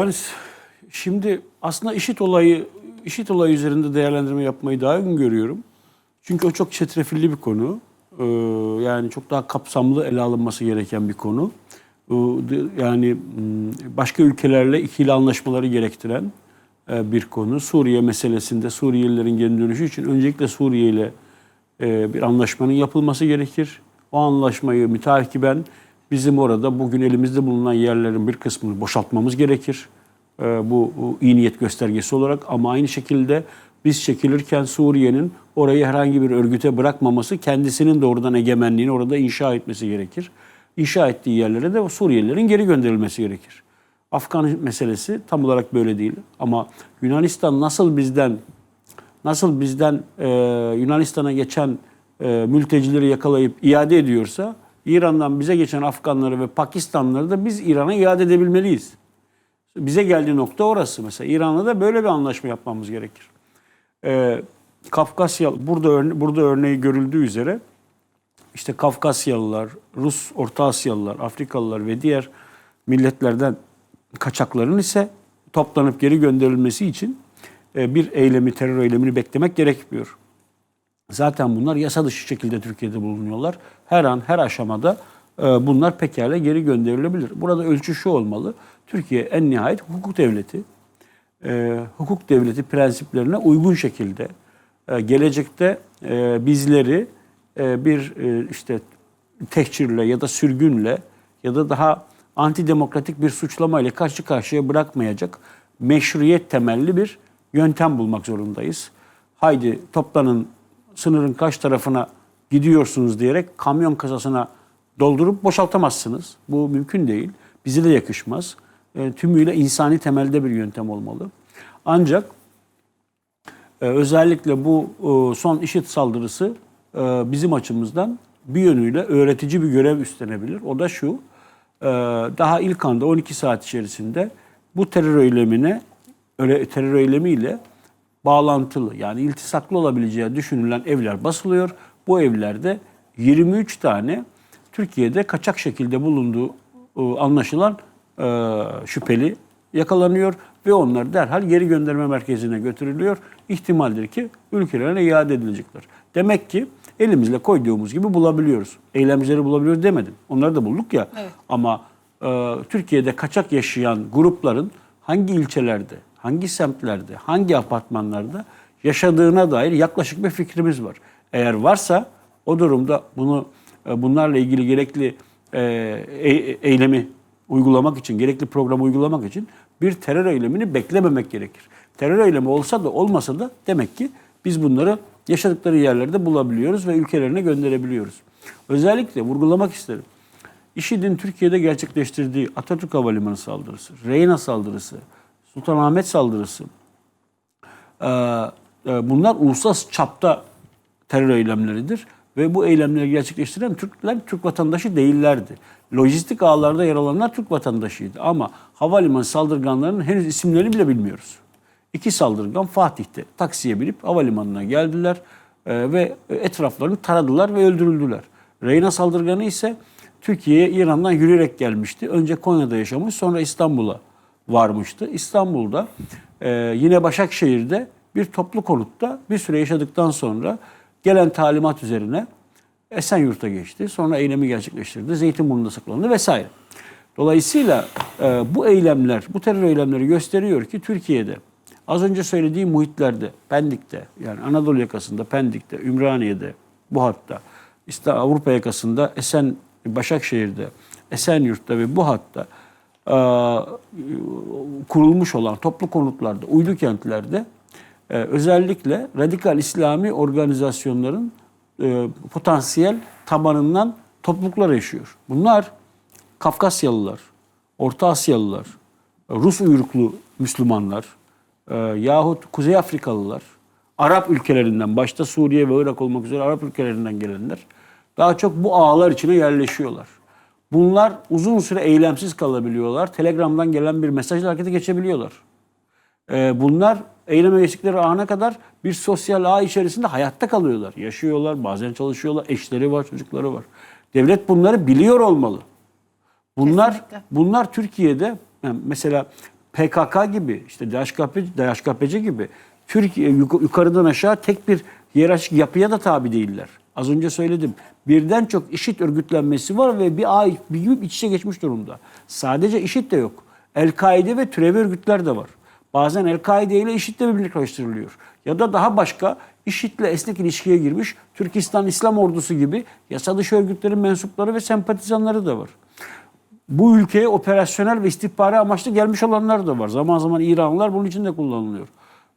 Yani şimdi aslında işit olayı işit olayı üzerinde değerlendirme yapmayı daha uygun görüyorum. Çünkü o çok çetrefilli bir konu. Ee, yani çok daha kapsamlı ele alınması gereken bir konu. Ee, Yani m, başka ülkelerle ikili anlaşmaları gerektiren e, bir konu. Suriye meselesinde Suriyelilerin geri dönüşü için öncelikle Suriye ile e, bir anlaşmanın yapılması gerekir. O anlaşmayı mütakiben bizim orada bugün elimizde bulunan yerlerin bir kısmını boşaltmamız gerekir. E, Bu, iyi niyet göstergesi olarak ama aynı şekilde biz çekilirken Suriye'nin orayı herhangi bir örgüte bırakmaması, kendisinin doğrudan egemenliğini orada inşa etmesi gerekir. İnşa ettiği yerlere de Suriyelilerin geri gönderilmesi gerekir. Afgan meselesi tam olarak böyle değil ama Yunanistan nasıl bizden nasıl bizden e, Yunanistan'a geçen e, mültecileri yakalayıp iade ediyorsa İran'dan bize geçen Afganları ve Pakistanlıları da biz İran'a iade edebilmeliyiz. Bize geldiği nokta orası mesela. İran'la da böyle bir anlaşma yapmamız gerekir. E, Kafkasya burada örne- burada örneği görüldüğü üzere işte Kafkasyalılar, Rus, Orta Asyalılar, Afrikalılar ve diğer milletlerden kaçakların ise toplanıp geri gönderilmesi için e, bir eylemi, terör eylemini beklemek gerekmiyor. Zaten bunlar yasa dışı şekilde Türkiye'de bulunuyorlar. Her an, her aşamada e, bunlar pekala geri gönderilebilir. Burada ölçü şu olmalı. Türkiye en nihayet hukuk devleti. E, hukuk devleti prensiplerine uygun şekilde e, gelecekte bizleri bir işte tehcirle ya da sürgünle ya da daha antidemokratik bir suçlamayla karşı karşıya bırakmayacak meşruiyet temelli bir yöntem bulmak zorundayız. Haydi toplanın sınırın kaç tarafına gidiyorsunuz diyerek kamyon kasasına doldurup boşaltamazsınız. Bu mümkün değil. Bize de yakışmaz. E, tümüyle insani temelde bir yöntem olmalı. Ancak ee, özellikle bu e, son IŞİD saldırısı e, bizim açımızdan bir yönüyle öğretici bir görev üstlenebilir. O da şu, e, daha ilk anda 12 saat içerisinde bu terör eylemine, terör eylemiyle bağlantılı yani iltisaklı olabileceği düşünülen evler basılıyor. Bu evlerde 23 tane Türkiye'de kaçak şekilde bulunduğu e, anlaşılan e, şüpheli yakalanıyor ve onlar derhal geri gönderme merkezine götürülüyor. İhtimaldir ki ülkelerine iade edilecekler. Demek ki elimizle koyduğumuz gibi bulabiliyoruz. Eylemcileri bulabiliyoruz demedim. Onları da bulduk ya. Evet. Ama e, Türkiye'de kaçak yaşayan grupların hangi ilçelerde, hangi semtlerde, hangi apartmanlarda yaşadığına dair yaklaşık bir fikrimiz var. Eğer varsa o durumda bunu e, bunlarla ilgili gerekli e, e- eylemi uygulamak için, gerekli programı uygulamak için bir terör eylemini beklememek gerekir. Terör eylemi olsa da olmasa da demek ki biz bunları yaşadıkları yerlerde bulabiliyoruz ve ülkelerine gönderebiliyoruz. Özellikle vurgulamak isterim. IŞİD'in Türkiye'de gerçekleştirdiği Atatürk Havalimanı saldırısı, Reyna saldırısı, Sultanahmet saldırısı, e, e, bunlar uluslararası çapta terör eylemleridir. Ve bu eylemleri gerçekleştiren Türkler Türk vatandaşı değillerdi. Lojistik ağlarda yer alanlar Türk vatandaşıydı. Ama havalimanı saldırganlarının henüz isimlerini bile bilmiyoruz. İki saldırgan Fatih'te taksiye binip havalimanına geldiler e, ve etraflarını taradılar ve öldürüldüler. Reyna saldırganı ise Türkiye'ye İran'dan yürüyerek gelmişti. Önce Konya'da yaşamış sonra İstanbul'a varmıştı. İstanbul'da e, yine Başakşehir'de bir toplu konutta bir süre yaşadıktan sonra gelen talimat üzerine Esenyurt'a geçti. Sonra eylemi gerçekleştirdi. Zeytinburnu'nda saklandı vesaire. Dolayısıyla e, bu eylemler, bu terör eylemleri gösteriyor ki Türkiye'de az önce söylediğim muhitlerde, Pendik'te yani Anadolu yakasında, Pendik'te, Ümraniye'de, bu hatta işte Avrupa yakasında Esen, Başakşehir'de, Esenyurt'ta ve bu hatta e, kurulmuş olan toplu konutlarda, uydu kentlerde e, özellikle radikal İslami organizasyonların e, potansiyel tabanından topluluklar yaşıyor. Bunlar Kafkasyalılar, Orta Asyalılar, Rus uyruklu Müslümanlar e, yahut Kuzey Afrikalılar, Arap ülkelerinden başta Suriye ve Irak olmak üzere Arap ülkelerinden gelenler daha çok bu ağlar içine yerleşiyorlar. Bunlar uzun süre eylemsiz kalabiliyorlar. Telegram'dan gelen bir mesajla harekete geçebiliyorlar. Ee, bunlar eyleme geçtikleri ana kadar bir sosyal ağ içerisinde hayatta kalıyorlar. Yaşıyorlar, bazen çalışıyorlar, eşleri var, çocukları var. Devlet bunları biliyor olmalı. Bunlar Kesinlikle. bunlar Türkiye'de yani mesela PKK gibi, işte DHKP, DHKPC gibi Türkiye yuk- yukarıdan aşağı tek bir hiyerarşik yapıya da tabi değiller. Az önce söyledim. Birden çok işit örgütlenmesi var ve bir ay bir gibi iç içe geçmiş durumda. Sadece işit de yok. El-Kaide ve türevi örgütler de var. Bazen El-Kaide ile IŞİD de birbirine karıştırılıyor. Ya da daha başka IŞİD'le esnek ilişkiye girmiş Türkistan İslam Ordusu gibi yasa dışı örgütlerin mensupları ve sempatizanları da var. Bu ülkeye operasyonel ve istihbari amaçlı gelmiş olanlar da var. Zaman zaman İranlılar bunun için de kullanılıyor.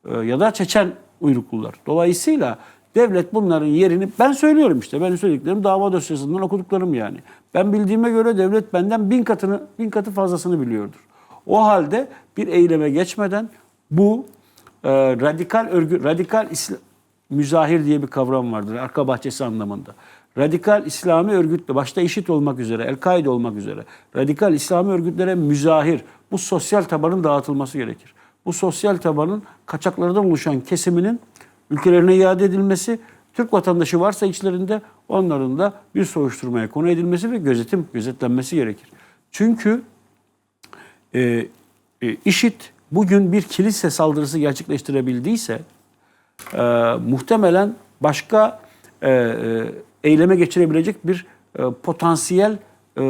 Ee, ya da Çeçen uyruklular. Dolayısıyla devlet bunların yerini ben söylüyorum işte. Benim söylediklerim dava dosyasından okuduklarım yani. Ben bildiğime göre devlet benden bin katını bin katı fazlasını biliyordur. O halde bir eyleme geçmeden bu e, radikal örgü radikal İslam müzahir diye bir kavram vardır arka bahçesi anlamında. Radikal İslami örgütle başta IŞİD olmak üzere, El-Kaide olmak üzere radikal İslami örgütlere müzahir bu sosyal tabanın dağıtılması gerekir. Bu sosyal tabanın kaçaklardan oluşan kesiminin ülkelerine iade edilmesi, Türk vatandaşı varsa içlerinde onların da bir soruşturmaya konu edilmesi ve gözetim gözetlenmesi gerekir. Çünkü e, e, IŞİD bugün bir kilise saldırısı gerçekleştirebildiyse e, muhtemelen başka e, e, eyleme geçirebilecek bir e, potansiyel e,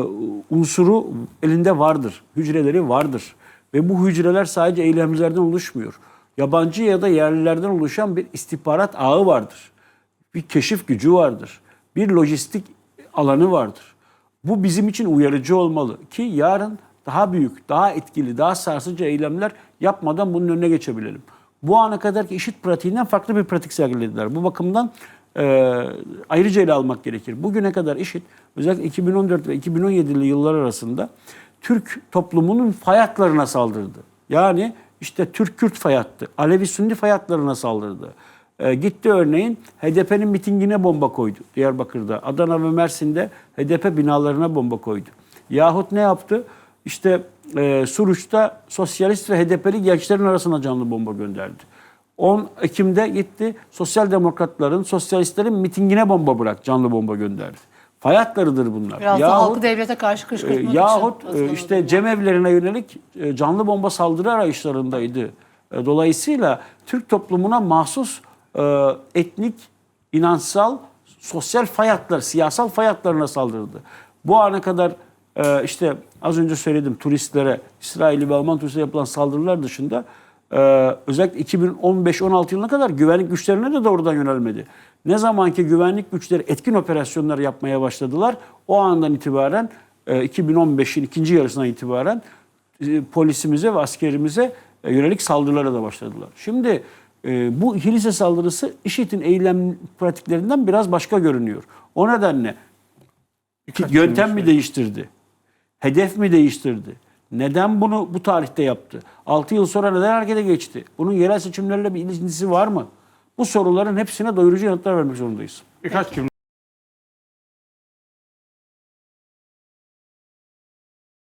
unsuru elinde vardır. Hücreleri vardır. Ve bu hücreler sadece eylemcilerden oluşmuyor. Yabancı ya da yerlilerden oluşan bir istihbarat ağı vardır. Bir keşif gücü vardır. Bir lojistik alanı vardır. Bu bizim için uyarıcı olmalı ki yarın daha büyük, daha etkili, daha sarsıcı eylemler yapmadan bunun önüne geçebilelim. Bu ana kadarki işit pratiğinden farklı bir pratik sergilediler. Bu bakımdan e, ayrıca ele almak gerekir. Bugüne kadar işit özellikle 2014 ve 2017'li yıllar arasında Türk toplumunun fay hatlarına saldırdı. Yani işte Türk-Kürt fay hattı, Alevi-Sünni fay hatlarına saldırdı. E, gitti örneğin HDP'nin mitingine bomba koydu Diyarbakır'da. Adana ve Mersin'de HDP binalarına bomba koydu. Yahut ne yaptı? İşte e, Suruç'ta sosyalist ve HDP'li gençlerin arasına canlı bomba gönderdi. 10 Ekim'de gitti sosyal demokratların, sosyalistlerin mitingine bomba bırak, canlı bomba gönderdi. Fay hatlarıdır bunlar. Biraz da Yahut- halkı devlete karşı e, kışkırtmak Yahut için. e, aslında işte cemevlerine yönelik e, canlı bomba saldırı arayışlarındaydı. E, Dolayısıyla Türk toplumuna mahsus e, etnik, inansal, sosyal fay hatları, siyasal fay hatlarına saldırdı. Bu ana kadar e, işte az önce söyledim turistlere, İsrailli ve Alman turistlere yapılan saldırılar dışında e, özellikle 2015-16 yılına kadar güvenlik güçlerine de doğrudan yönelmedi. Ne zamanki güvenlik güçleri etkin operasyonlar yapmaya başladılar, o andan itibaren e, 2015'in ikinci yarısından itibaren e, polisimize ve askerimize e, yönelik saldırılara da başladılar. Şimdi e, bu kilise saldırısı IŞİD'in eylem pratiklerinden biraz başka görünüyor. O nedenle yöntem mi değiştirdi? Hedef mi değiştirdi? Neden bunu bu tarihte yaptı? 6 yıl sonra neden harekete geçti? Bunun yerel seçimlerle bir ilişkisi var mı? Bu soruların hepsine doyurucu yanıtlar vermek zorundayız. Birkaç cümle